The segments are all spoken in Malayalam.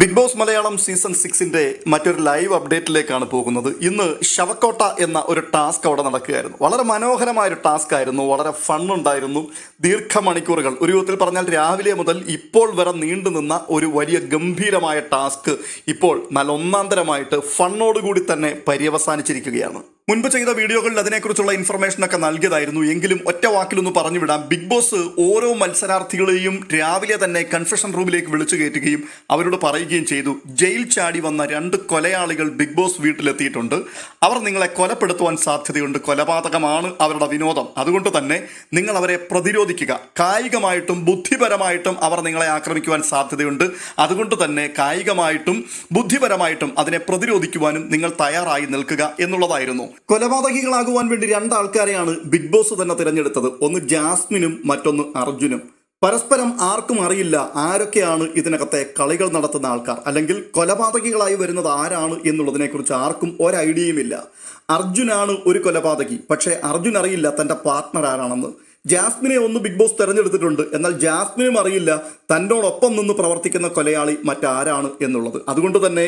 ബിഗ് ബോസ് മലയാളം സീസൺ സിക്സിന്റെ മറ്റൊരു ലൈവ് അപ്ഡേറ്റിലേക്കാണ് പോകുന്നത്. ഇന്ന് ശവക്കോട്ട എന്ന ഒരു ടാസ്ക് അവിടെ നടക്കുകയായിരുന്നു. വളരെ മനോഹരമായ ഒരു ടാസ്ക് ആയിരുന്നു. വളരെ ഫണ്ണുണ്ടായിരുന്നു ദീർഘമണിക്കൂറുകൾ. ഒരു വിധത്തിൽ പറഞ്ഞാൽ രാവിലെ മുതൽ ഇപ്പോൾ വരെ നീണ്ടുനിന്ന ഒരു വലിയ ഗംഭീരമായ ടാസ്ക് ഇപ്പോൾ നല്ല ഒന്നാന്തരമായിട്ട് ഫണ്ണോടുകൂടി തന്നെ പര്യവസാനിച്ചിരിക്കുകയാണ്. മുൻപ് ചെയ്ത വീഡിയോകളിൽ അതിനെക്കുറിച്ചുള്ള ഇൻഫർമേഷൻ ഒക്കെ നൽകിയതായിരുന്നു. എങ്കിലും ഒറ്റ വാക്കിലൊന്ന് പറഞ്ഞു വിടാം ബിഗ് ബോസ് ഓരോ മത്സരാർത്ഥികളെയും രാവിലെ തന്നെ കൺഫെഷൻ റൂമിലേക്ക് വിളിച്ചു കയറ്റുകയും അവരോട് പറയുകയും ചെയ്തു. ജയിൽ ചാടി വന്ന രണ്ട് കൊലയാളികൾ ബിഗ് ബോസ് വീട്ടിലെത്തിയിട്ടുണ്ട്. അവർ നിങ്ങളെ കൊലപ്പെടുത്തുവാൻ സാധ്യതയുണ്ട്. കൊലപാതകമാണ് അവരുടെ വിനോദം. അതുകൊണ്ട് തന്നെ നിങ്ങൾ അവരെ പ്രതിരോധിക്കുക. കായികമായിട്ടും ബുദ്ധിപരമായിട്ടും അവർ നിങ്ങളെ ആക്രമിക്കുവാൻ സാധ്യതയുണ്ട്. അതുകൊണ്ട് തന്നെ കായികമായിട്ടും ബുദ്ധിപരമായിട്ടും അതിനെ പ്രതിരോധിക്കുവാനും നിങ്ങൾ തയ്യാറായി നിൽക്കുക എന്നുള്ളതായിരുന്നു. കൊലപാതകികളാകുവാൻ വേണ്ടി രണ്ടാൾക്കാരെയാണ് ബിഗ് ബോസ് തന്നെ തിരഞ്ഞെടുത്തത്. ഒന്ന് ജാസ്മിനും മറ്റൊന്ന് അർജുനും. പരസ്പരം ആർക്കും അറിയില്ല ആരൊക്കെയാണ് ഇതിനകത്തെ കളികൾ നടത്തുന്ന ആൾക്കാർ. അല്ലെങ്കിൽ കൊലപാതകികളായി വരുന്നത് ആരാണ് എന്നുള്ളതിനെക്കുറിച്ച് ആർക്കും ഒരു ഐഡിയയുമില്ല അർജുനാണ് ഒരു കൊലപാതകി. പക്ഷേ അർജുൻ അറിയില്ല തന്റെ പാർട്ട്ണർ ആരാണെന്ന്. ജാസ്മിനെ ഒന്ന് ബിഗ് ബോസ് തിരഞ്ഞെടുത്തിട്ടുണ്ട്. എന്നാൽ ജാസ്മിനും അറിയില്ല തന്നോടൊപ്പം നിന്ന് പ്രവർത്തിക്കുന്ന കൊലയാളി മറ്റാരാണ് എന്നുള്ളത്. അതുകൊണ്ട് തന്നെ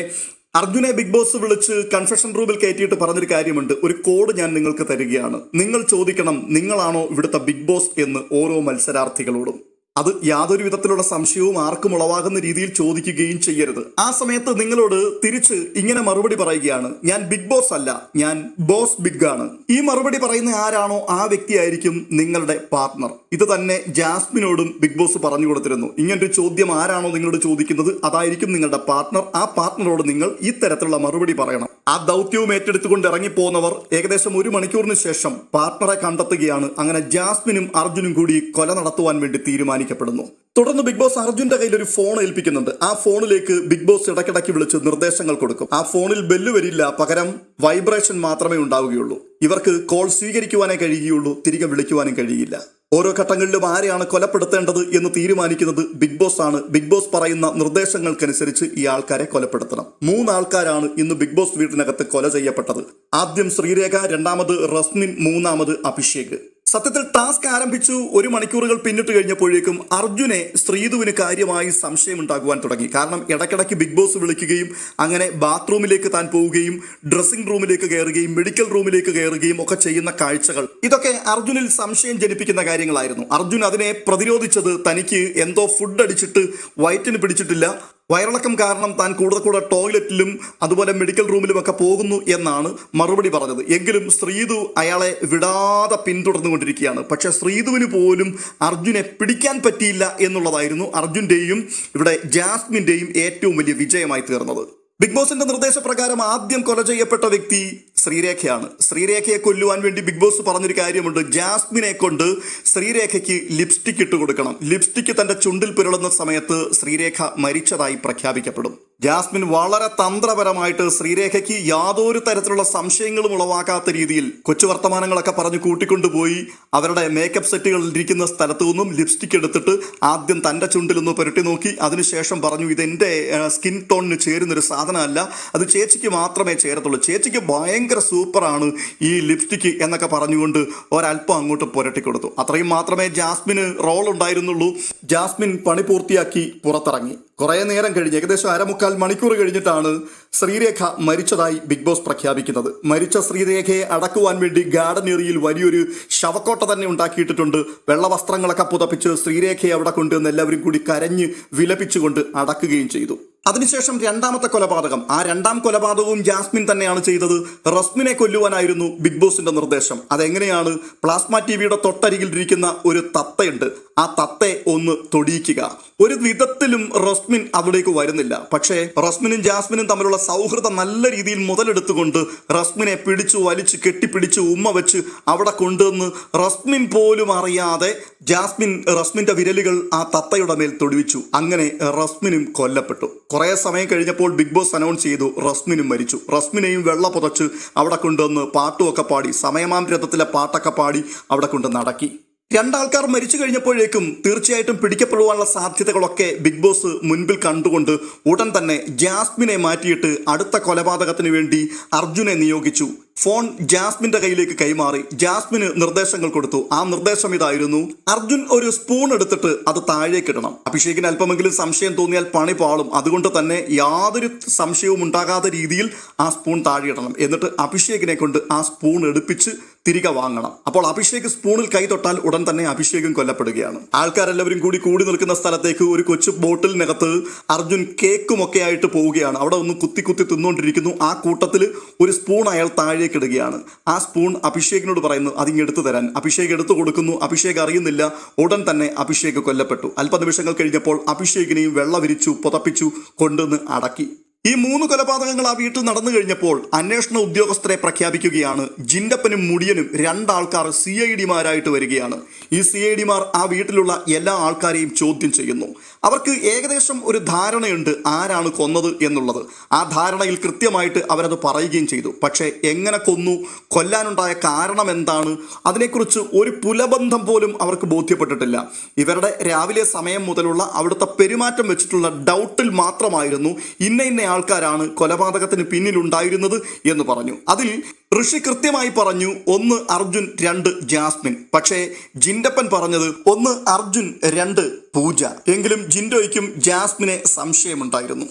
അർജുനെ ബിഗ് ബോസ് വിളിച്ച് കൺഫെഷൻ റൂമിൽ കയറ്റിയിട്ട് പറഞ്ഞൊരു കാര്യമുണ്ട്. ഒരു കോഡ് ഞാൻ നിങ്ങൾക്ക് തരികയാണ്. നിങ്ങൾ ചോദിക്കണം നിങ്ങളാണോ ഇവിടുത്തെ ബിഗ് ബോസ് എന്ന് ഓരോ മത്സരാർത്ഥികളോടും. അത് യാതൊരു വിധത്തിലുള്ള സംശയവും ആർക്കും ഉളവാകുന്ന രീതിയിൽ ചോദിക്കുകയും ചെയ്യരുത്. ആ സമയത്ത് നിങ്ങളോട് തിരിച്ച് ഇങ്ങനെ മറുപടി പറയുകയാണ് ഞാൻ ബിഗ് ബോസ് അല്ല ഞാൻ ബോസ് ബിഗ് ആണ്. ഈ മറുപടി പറയുന്ന ആരാണോ ആ വ്യക്തിയായിരിക്കും നിങ്ങളുടെ പാർട്ട്ണർ ഇത് തന്നെ ജാസ്മിനോടും ബിഗ് ബോസ് പറഞ്ഞു കൊടുത്തിരുന്നു. ഇങ്ങനൊരു ചോദ്യം ആരാണോ നിങ്ങളോട് ചോദിക്കുന്നത് അതായിരിക്കും നിങ്ങളുടെ പാർട്ട്ണർ. ആ പാർട്ട്ണറോട് നിങ്ങൾ ഈ തരത്തിലുള്ള മറുപടി പറയണം. ആ ദൗത്യവും ഏറ്റെടുത്തുകൊണ്ട് ഇറങ്ങിപ്പോന്നവർ ഏകദേശം ഒരു മണിക്കൂറിന് ശേഷം പാർട്ണറെ കണ്ടെത്തുകയാണ്. അങ്ങനെ ജാസ്മിനും അർജുനും കൂടി കൊല നടത്തുവാൻ വേണ്ടി തീരുമാനിക്കപ്പെടുന്നു. തുടർന്ന് ബിഗ് ബോസ് അർജുന്റെ കയ്യിൽ ഒരു ഫോൺ ഏൽപ്പിക്കുന്നുണ്ട്. ആ ഫോണിലേക്ക് ബിഗ് ബോസ് ഇടയ്ക്കിടയ്ക്ക് വിളിച്ച് നിർദ്ദേശങ്ങൾ കൊടുക്കും. ആ ഫോണിൽ ബെല്ല് വരില്ല പകരം വൈബ്രേഷൻ മാത്രമേ ഉണ്ടാവുകയുള്ളൂ. ഇവർക്ക് കോൾ സ്വീകരിക്കുവാനേ കഴിയുകയുള്ളൂ തിരികെ വിളിക്കുവാനും കഴിയില്ല. ഓരോ ഘട്ടങ്ങളിലും ആരെയാണ് കൊലപ്പെടുത്തേണ്ടത് എന്ന് തീരുമാനിക്കുന്നത് ബിഗ് ബോസ് ആണ്. ബിഗ് ബോസ് പറയുന്ന നിർദ്ദേശങ്ങൾക്കനുസരിച്ച് ഈ ആൾക്കാരെ കൊലപ്പെടുത്തണം. മൂന്ന് ആൾക്കാരാണ് ഇന്ന് ബിഗ് ബോസ് വീട്ടിനകത്ത് കൊല ചെയ്യപ്പെട്ടത്. ആദ്യം ശ്രീരേഖ രണ്ടാമത് റസ്മിൻ മൂന്നാമത് അഭിഷേക്. സത്യത്തിൽ ടാസ്ക് ആരംഭിച്ചു ഒരു മണിക്കൂറുകൾ പിന്നിട്ട് കഴിഞ്ഞപ്പോഴേക്കും അർജുനെ ശ്രീധുവിന് കാര്യമായി സംശയം ഉണ്ടാകുവാൻ തുടങ്ങി. കാരണം ഇടയ്ക്കിടയ്ക്ക് ബിഗ് ബോസ് വിളിക്കുകയും അങ്ങനെ ബാത്റൂമിലേക്ക് താൻ പോവുകയും ഡ്രസ്സിംഗ് റൂമിലേക്ക് കയറുകയും മെഡിക്കൽ റൂമിലേക്ക് കയറുകയും ഒക്കെ ചെയ്യുന്ന കാഴ്ചകൾ. ഇതൊക്കെ അർജുനിൽ സംശയം ജനിപ്പിക്കുന്ന കാര്യങ്ങളായിരുന്നു. അർജുൻ അതിനെ പ്രതിരോധിച്ചത് തനിക്ക് എന്തോ ഫുഡ് അടിച്ചിട്ട് വയറ്റിന് പിടിച്ചിട്ടില്ല. വയറിളക്കം കാരണം താൻ കൂടുതൽ കൂടെ ടോയ്ലറ്റിലും അതുപോലെ മെഡിക്കൽ റൂമിലും ഒക്കെ പോകുന്നു എന്നാണ് മറുപടി പറഞ്ഞത്. എങ്കിലും ശ്രീതു അയാളെ വിടാതെ പിന്തുടർന്നുകൊണ്ടിരിക്കുകയാണ്. പക്ഷെ ശ്രീതുവിന് പോലും അർജുനെ പിടിക്കാൻ പറ്റിയില്ല എന്നുള്ളതായിരുന്നു അർജുന്റെയും ഇവിടെ ജാസ്മിന്റെയും ഏറ്റവും വലിയ വിജയമായി തീർന്നത്. ബിഗ് ബോസിന്റെ നിർദ്ദേശപ്രകാരം ആദ്യം കൊല ചെയ്യപ്പെട്ട വ്യക്തി ശ്രീരേഖയാണ്. ശ്രീരേഖയെ കൊല്ലുവാൻ വേണ്ടി ബിഗ് ബോസ് പറഞ്ഞൊരു കാര്യമുണ്ട്. ജാസ്മിനെ കൊണ്ട് ശ്രീരേഖയ്ക്ക് ലിപ്സ്റ്റിക് ഇട്ട് കൊടുക്കണം. ലിപ്സ്റ്റിക് തന്റെ ചുണ്ടിൽ പുരളുന്ന സമയത്ത് ശ്രീരേഖ മരിച്ചതായി പ്രഖ്യാപിക്കപ്പെടും. ജാസ്മിൻ വളരെ തന്ത്രപരമായിട്ട് ശ്രീരേഖയ്ക്ക് യാതൊരു തരത്തിലുള്ള സംശയങ്ങളും ഉളവാക്കാത്ത രീതിയിൽ കൊച്ചു വർത്തമാനങ്ങളൊക്കെ പറഞ്ഞ് കൂട്ടിക്കൊണ്ടുപോയി അവരുടെ മേക്കപ്പ് സെറ്റുകളിൽ ഇരിക്കുന്ന സ്ഥലത്തു നിന്നും ലിപ്സ്റ്റിക് എടുത്തിട്ട് ആദ്യം തന്റെ ചുണ്ടിലൊന്ന് പുരട്ടി നോക്കി. അതിനുശേഷം പറഞ്ഞു ഇതെന്റെ സ്കിൻ ടോണിന് ചേരുന്നൊരു സാധനമല്ല. അത് ചേച്ചിക്ക് മാത്രമേ ചേരത്തുള്ളൂ. ചേച്ചിക്ക് ഭയങ്കര സൂപ്പറാണ് ഈ ലിപ്സ്റ്റിക് എന്നൊക്കെ പറഞ്ഞുകൊണ്ട് ഒരല്പം അങ്ങോട്ട് പുരട്ടി കൊടുത്തു. അത്രയും മാത്രമേ ജാസ്മിന് റോൾ ഉണ്ടായിരുന്നുള്ളൂ. ജാസ്മിൻ പണി പൂർത്തിയാക്കി പുറത്തിറങ്ങി. കുറേ നേരം കഴിഞ്ഞ് ഏകദേശം അരമുക്കാൽ മണിക്കൂർ കഴിഞ്ഞിട്ടാണ് ശ്രീരേഖ മരിച്ചതായി ബിഗ് ബോസ് പ്രഖ്യാപിക്കുന്നത്. മരിച്ച ശ്രീരേഖയെ അടക്കുവാൻ വേണ്ടി ഗാർഡൻ ഏരിയയിൽ വലിയൊരു ശവക്കോട്ട തന്നെ ഉണ്ടാക്കിയിട്ടിട്ടുണ്ട്. വെള്ളവസ്ത്രങ്ങളൊക്കെ പുതപ്പിച്ച് ശ്രീരേഖയെ അവിടെ കൊണ്ടുവന്ന് എല്ലാവരും കൂടി കരഞ്ഞ് വിലപിച്ചുകൊണ്ട് അടക്കുകയും ചെയ്തു. അതിനുശേഷം രണ്ടാമത്തെ കൊലപാതകം. ആ രണ്ടാം കൊലപാതകവും ജാസ്മിൻ തന്നെയാണ് ചെയ്തത്. റസ്മിനെ കൊല്ലുവാനായിരുന്നു ബിഗ് ബോസിന്റെ നിർദ്ദേശം. അതെങ്ങനെയാണ്? പ്ലാസ്മ ടി വിയുടെ തൊട്ടരികിൽ ഇരിക്കുന്ന ഒരു തത്തയുണ്ട്. ആ തത്തയെ ഒന്ന് തൊടിയിക്കുക. ഒരു വിധത്തിലും റസ്മിൻ അവിടേക്ക് വരുന്നില്ല. പക്ഷേ റസ്മിനും ജാസ്മിനും തമ്മിലുള്ള സൗഹൃദം നല്ല രീതിയിൽ മുതലെടുത്തുകൊണ്ട് റസ്മിനെ പിടിച്ചു വലിച്ചു കെട്ടിപ്പിടിച്ച് ഉമ്മ വെച്ച് അവിടെ കൊണ്ടുവന്ന് റസ്മിൻ പോലും അറിയാതെ ജാസ്മിൻ റസ്മിന്റെ വിരലുകൾ ആ തത്തയുടെ മേൽ തൊടുവിച്ചു. അങ്ങനെ റസ്മിനും കൊല്ലപ്പെട്ടു. കുറേ സമയം കഴിഞ്ഞപ്പോൾ ബിഗ് ബോസ് അനൗൺസ് ചെയ്തു റസ്മിനും മരിച്ചു. റസ്മിനെയും വെള്ള പുതച്ച് അവിടെ കൊണ്ടുവന്ന് പാട്ടുമൊക്കെ പാടി സമയമാം രഥത്തിലെ പാട്ടൊക്കെ പാടി അവിടെ കൊണ്ട് നടക്കി. രണ്ടാൾക്കാർ മരിച്ചു കഴിഞ്ഞപ്പോഴേക്കും തീർച്ചയായിട്ടും പിടിക്കപ്പെടുവാനുള്ള സാധ്യതകളൊക്കെ ബിഗ് ബോസ് മുൻപിൽ കണ്ടുകൊണ്ട് ഉടൻ തന്നെ ജാസ്മിനെ മാറ്റിയിട്ട് അടുത്ത കൊലപാതകത്തിന് വേണ്ടി അർജുനെ നിയോഗിച്ചു. ഫോൺ ജാസ്മിന്റെ കയ്യിലേക്ക് കൈമാറി ജാസ്മിന് നിർദ്ദേശങ്ങൾ കൊടുത്തു. ആ നിർദ്ദേശം ഇതായിരുന്നു. അർജുൻ ഒരു സ്പൂൺ എടുത്തിട്ട് അത് താഴേക്കിടണം അഭിഷേകിന് അല്പമെങ്കിലും സംശയം തോന്നിയാൽ പണി പാളും. അതുകൊണ്ട് തന്നെ യാതൊരു സംശയവും ഉണ്ടാകാത്ത രീതിയിൽ ആ സ്പൂൺ താഴെയിടണം എന്നിട്ട് അഭിഷേകിനെ കൊണ്ട് ആ സ്പൂൺ എടുപ്പിച്ച് തിരികെ വാങ്ങണം. അപ്പോൾ അഭിഷേക് സ്പൂണിൽ കൈ തൊട്ടാൽ ഉടൻ തന്നെ അഭിഷേകും കൊല്ലപ്പെടുകയാണ്. ആൾക്കാരെല്ലാവരും കൂടി കൂടി നിൽക്കുന്ന സ്ഥലത്തേക്ക് ഒരു കൊച്ചു ബോട്ടിലിനകത്ത് അർജുൻ കേക്കുമൊക്കെ ആയിട്ട് പോവുകയാണ്. അവിടെ ഒന്ന് കുത്തി കുത്തി തിന്നുകൊണ്ടിരിക്കുന്നു ആ കൂട്ടത്തിൽ ഒരു സ്പൂൺ അയാൾ താഴേക്ക് ഇടുകയാണ്. ആ സ്പൂൺ അഭിഷേകിനോട് പറയുന്നു അതിങ്ങ് എടുത്തു തരാൻ. അഭിഷേക് എടുത്തു കൊടുക്കുന്നു. അഭിഷേക് അറിയുന്നില്ല. ഉടൻ തന്നെ അഭിഷേക് കൊല്ലപ്പെട്ടു. അല്പനിമിഷങ്ങൾ കഴിഞ്ഞപ്പോൾ അഭിഷേകിനെയും വെള്ള വിരിച്ചു പുതപ്പിച്ചു കൊണ്ടുവന്ന് അടക്കി. ഈ മൂന്ന് കൊലപാതകങ്ങൾ ആ വീട്ടിൽ നടന്നു കഴിഞ്ഞപ്പോൾ അന്വേഷണ ഉദ്യോഗസ്ഥരെ പ്രഖ്യാപിക്കുകയാണ്. ജിൻഡപ്പനും മുടിയനും രണ്ടാൾക്കാർ സി ഐ ഡിമാരായിട്ട് വരികയാണ്. ഈ സി ഐ ഡിമാർ ആ വീട്ടിലുള്ള എല്ലാ ആൾക്കാരെയും ചോദ്യം ചെയ്യുന്നു. അവർക്ക് ഏകദേശം ഒരു ധാരണയുണ്ട് ആരാണ് കൊന്നത് എന്നുള്ളത്. ആ ധാരണയിൽ കൃത്യമായിട്ട് അവരത് പറയുകയും ചെയ്തു. പക്ഷേ എങ്ങനെ കൊന്നു കൊല്ലാനുണ്ടായ കാരണം എന്താണ് അതിനെക്കുറിച്ച് ഒരു പുലബന്ധം പോലും അവർക്ക് ബോധ്യപ്പെട്ടിട്ടില്ല. ഇവരുടെ രാവിലെ സമയം മുതലുള്ള അവിടുത്തെ പെരുമാറ്റം വെച്ചിട്ടുള്ള ഡൗട്ടിൽ മാത്രമായിരുന്നു ഇന്ന ഇന്ന ആൾക്കാരാണ് കൊലപാതകത്തിന് പിന്നിലുണ്ടായിരുന്നത് എന്ന് പറഞ്ഞു. അതിൽ ഋഷി കൃത്യമായി പറഞ്ഞു ഒന്ന് അർജുൻ രണ്ട് ജാസ്മിൻ. പക്ഷേ ജിൻഡപ്പൻ പറഞ്ഞത് ഒന്ന് അർജുൻ രണ്ട് പൂജ. എങ്കിലും ജിൻഡോയ്ക്കും ജാസ്മിനെ സംശയമുണ്ടായിരുന്നു.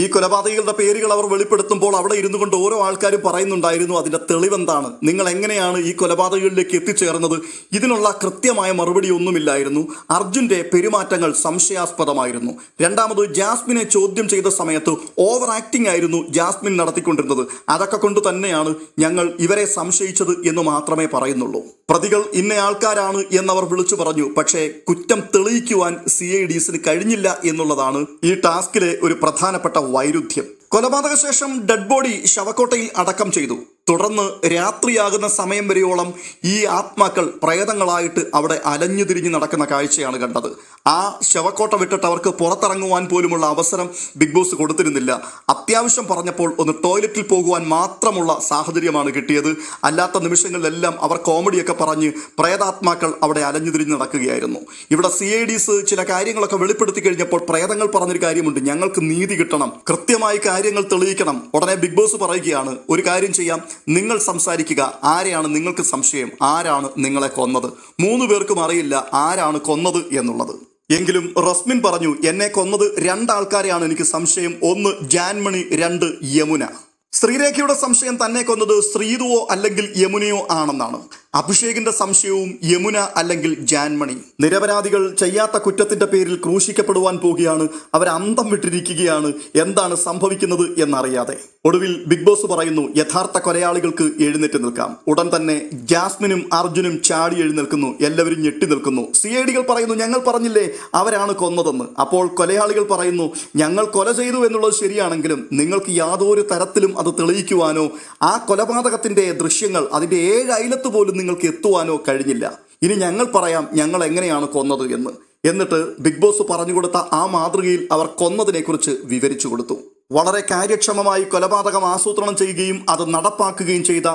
ഈ കൊലപാതകികളുടെ പേരുകൾ അവർ വെളിപ്പെടുത്തുമ്പോൾ അവിടെ ഇരുന്നു കൊണ്ട് ഓരോ ആൾക്കാരും പറയുന്നുണ്ടായിരുന്നു അതിന്റെ തെളിവെന്താണ്? നിങ്ങൾ എങ്ങനെയാണ് ഈ കൊലപാതകങ്ങളിലേക്ക് എത്തിച്ചേർന്നത്? ഇതിനുള്ള കൃത്യമായ മറുപടി ഒന്നുമില്ലായിരുന്നു. അർജുന്റെ പെരുമാറ്റങ്ങൾ സംശയാസ്പദമായിരുന്നു. രണ്ടാമത് ജാസ്മിനെ ചോദ്യം ചെയ്ത സമയത്ത് ഓവർ ആക്ടിംഗ് ആയിരുന്നു ജാസ്മിൻ നടത്തിക്കൊണ്ടിരുന്നത്. അതൊക്കെ കൊണ്ട് തന്നെയാണ് ഞങ്ങൾ ഇവരെ സംശയിച്ചത് എന്ന് മാത്രമേ പറയുന്നുള്ളൂ. പ്രതികൾ ഇന്ന ആൾക്കാരാണ് എന്നവർ വിളിച്ചു പറഞ്ഞു പക്ഷേ കുറ്റം തെളിയിക്കുവാൻ സി ഐ ഡിസിന് കഴിഞ്ഞില്ല എന്നുള്ളതാണ് ഈ ടാസ്കിലെ ഒരു പ്രധാനപ്പെട്ട വൈരുദ്ധ്യം. കൊലപാതക ശേഷം ഡെഡ് ബോഡി ശവക്കോട്ടയിൽ അടക്കം ചെയ്തു. തുടർന്ന് രാത്രിയാകുന്ന സമയം വരെയോളം ഈ ആത്മാക്കൾ പ്രേതങ്ങളായിട്ട് അവിടെ അലഞ്ഞു തിരിഞ്ഞ് നടക്കുന്ന കാഴ്ചയാണ് കണ്ടത്. ആ ശവക്കോട്ട വിട്ടിട്ട് അവർക്ക് പുറത്തിറങ്ങുവാൻ പോലുമുള്ള അവസരം ബിഗ് ബോസ് കൊടുത്തിരുന്നില്ല. അത്യാവശ്യം പറഞ്ഞപ്പോൾ ഒന്ന് ടോയ്ലറ്റിൽ പോകുവാൻ മാത്രമുള്ള സാഹചര്യമാണ് കിട്ടിയത്. അല്ലാത്ത നിമിഷങ്ങളിലെല്ലാം അവർ കോമഡിയൊക്കെ പറഞ്ഞ് പ്രേതാത്മാക്കൾ അവിടെ അലഞ്ഞു തിരിഞ്ഞ് നടക്കുകയായിരുന്നു. ഇവിടെ സി ഐ ഡിസ് ചില കാര്യങ്ങളൊക്കെ വെളിപ്പെടുത്തി കഴിഞ്ഞപ്പോൾ പ്രേതങ്ങൾ പറഞ്ഞൊരു കാര്യമുണ്ട്. ഞങ്ങൾക്ക് നീതി കിട്ടണം. കൃത്യമായി കാര്യങ്ങൾ തെളിയിക്കണം. ഉടനെ ബിഗ് ബോസ് പറയുകയാണ് ഒരു കാര്യം ചെയ്യാം. നിങ്ങൾ സംസാരിക്കുക. ആരെയാണ് നിങ്ങൾക്ക് സംശയം? ആരാണ് നിങ്ങളെ കൊന്നത്? മൂന്ന് പേർക്കും അറിയില്ല ആരാണ് കൊന്നത് എന്നുള്ളത്. എങ്കിലും റസ്മിൻ പറഞ്ഞു എന്നെ കൊന്നത് രണ്ടാൾക്കാരെയാണ്. എനിക്ക് സംശയം. ഒന്ന് ജാൻമണി രണ്ട് യമുന. ശ്രീരേഖയുടെ സംശയം തന്നെ കൊന്നത് ശ്രീതുവോ അല്ലെങ്കിൽ യമുനയോ ആണെന്നാണ്. അഭിഷേകിന്റെ സംശയവും യമുന അല്ലെങ്കിൽ ജാൻമണി. നിരപരാധികൾ ചെയ്യാത്ത കുറ്റത്തിന്റെ പേരിൽ ക്രൂശിക്കപ്പെടുവാൻ പോകുകയാണ്. അവർ അന്തം വിട്ടിരിക്കുകയാണ്. എന്താണ് സംഭവിക്കുന്നത് എന്നറിയാതെ. ഒടുവിൽ ബിഗ് ബോസ് പറയുന്നു യഥാർത്ഥ കൊലയാളികൾക്ക് എഴുന്നേറ്റ് നിൽക്കാം. ഉടൻ തന്നെ ജാസ്മിനും അർജുനും ചാടി എഴുന്നേൽക്കുന്നു. എല്ലാവരും ഞെട്ടി നിൽക്കുന്നു. സി ഐ ഡികൾ പറയുന്നു ഞങ്ങൾ പറഞ്ഞില്ലേ അവരാണ് കൊന്നതെന്ന്. അപ്പോൾ കൊലയാളികൾ പറയുന്നു ഞങ്ങൾ കൊല ചെയ്തു എന്നുള്ളത് ശരിയാണെങ്കിലും നിങ്ങൾക്ക് യാതൊരു തരത്തിലും അത് തെളിയിക്കുവാനോ ആ കൊലപാതകത്തിന്റെ ദൃശ്യങ്ങൾ അതിന്റെ ഏഴ് അയലത്ത് പോലും നിങ്ങൾക്ക് എത്തുവാനോ കഴിഞ്ഞില്ല. ഇനി ഞങ്ങൾ പറയാം ഞങ്ങൾ എങ്ങനെയാണ് കൊന്നത് എന്ന്. എന്നിട്ട് ബിഗ് ബോസ് പറഞ്ഞു കൊടുത്ത ആ മാതൃകയിൽ അവർ കൊന്നതിനെക്കുറിച്ച് വിവരിച്ചു കൊടുത്തു. വളരെ കാര്യക്ഷമമായി കൊലപാതകം ആസൂത്രണം ചെയ്യുകയും അത് നടപ്പാക്കുകയും ചെയ്ത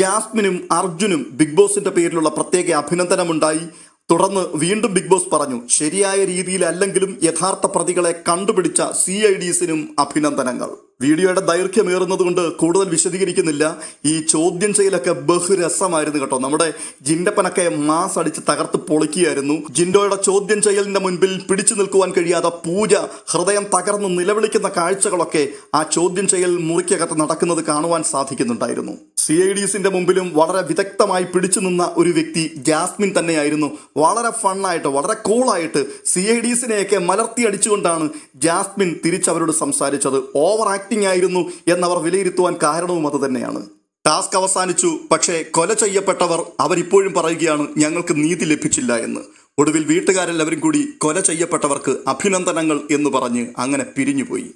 ജാസ്മിനും അർജുനും ബിഗ് ബോസിന്റെ പേരിലുള്ള പ്രത്യേക അഭിനന്ദനമുണ്ടായി. തുടർന്ന് വീണ്ടും ബിഗ് ബോസ് പറഞ്ഞു ശരിയായ രീതിയിലല്ലെങ്കിലും യഥാർത്ഥ പ്രതികളെ കണ്ടുപിടിച്ച സി ഐ ഡിസിനും അഭിനന്ദനങ്ങൾ. വീഡിയോയുടെ ദൈർഘ്യമേറുന്നത് കൊണ്ട് കൂടുതൽ വിശദീകരിക്കുന്നില്ല. ഈ ചോദ്യം ചെയ്യലൊക്കെ ബഹുരസമായിരുന്നു കേട്ടോ. നമ്മുടെ ജിൻഡപ്പനൊക്കെ മാസ് അടിച്ച് തകർത്ത് പൊളിക്കുകയായിരുന്നു. ജിൻഡോയുടെ ചോദ്യം ചെയ്യലിന്റെ മുൻപിൽ പിടിച്ചു നിൽക്കുവാൻ കഴിയാതെ പൂജ ഹൃദയം തകർന്ന് നിലവിളിക്കുന്ന കാഴ്ചകളൊക്കെ ആ ചോദ്യം ചെയ്യൽ മുറിക്കകത്ത് നടക്കുന്നത് കാണുവാൻ സാധിക്കുന്നുണ്ടായിരുന്നു. സി ഐ ഡിസിന്റെ മുമ്പിലും വളരെ വിദഗ്ധമായി പിടിച്ചു നിന്ന ഒരു വ്യക്തി ജാസ്മിൻ തന്നെയായിരുന്നു. വളരെ ഫണ്ണായിട്ട് വളരെ കൂളായിട്ട് സി ഐ ഡിസിനെയൊക്കെ മലർത്തി അടിച്ചുകൊണ്ടാണ് ജാസ്മിൻ തിരിച്ചവരോട് സംസാരിച്ചത്. ഓവർ ആക്ടിംഗ് ആയിരുന്നു എന്നവർ വിലയിരുത്തുവാൻ കാരണവും അത് തന്നെയാണ്. ടാസ്ക് അവസാനിച്ചു പക്ഷേ കൊല ചെയ്യപ്പെട്ടവർ അവരിപ്പോഴും പറയുകയാണ് ഞങ്ങൾക്ക് നീതി ലഭിച്ചില്ല എന്ന്. ഒടുവിൽ വീട്ടുകാരെല്ലാവരും കൂടി കൊല ചെയ്യപ്പെട്ടവർക്ക് അഭിനന്ദനങ്ങൾ എന്ന് പറഞ്ഞ് അങ്ങനെ പിരിഞ്ഞുപോയി.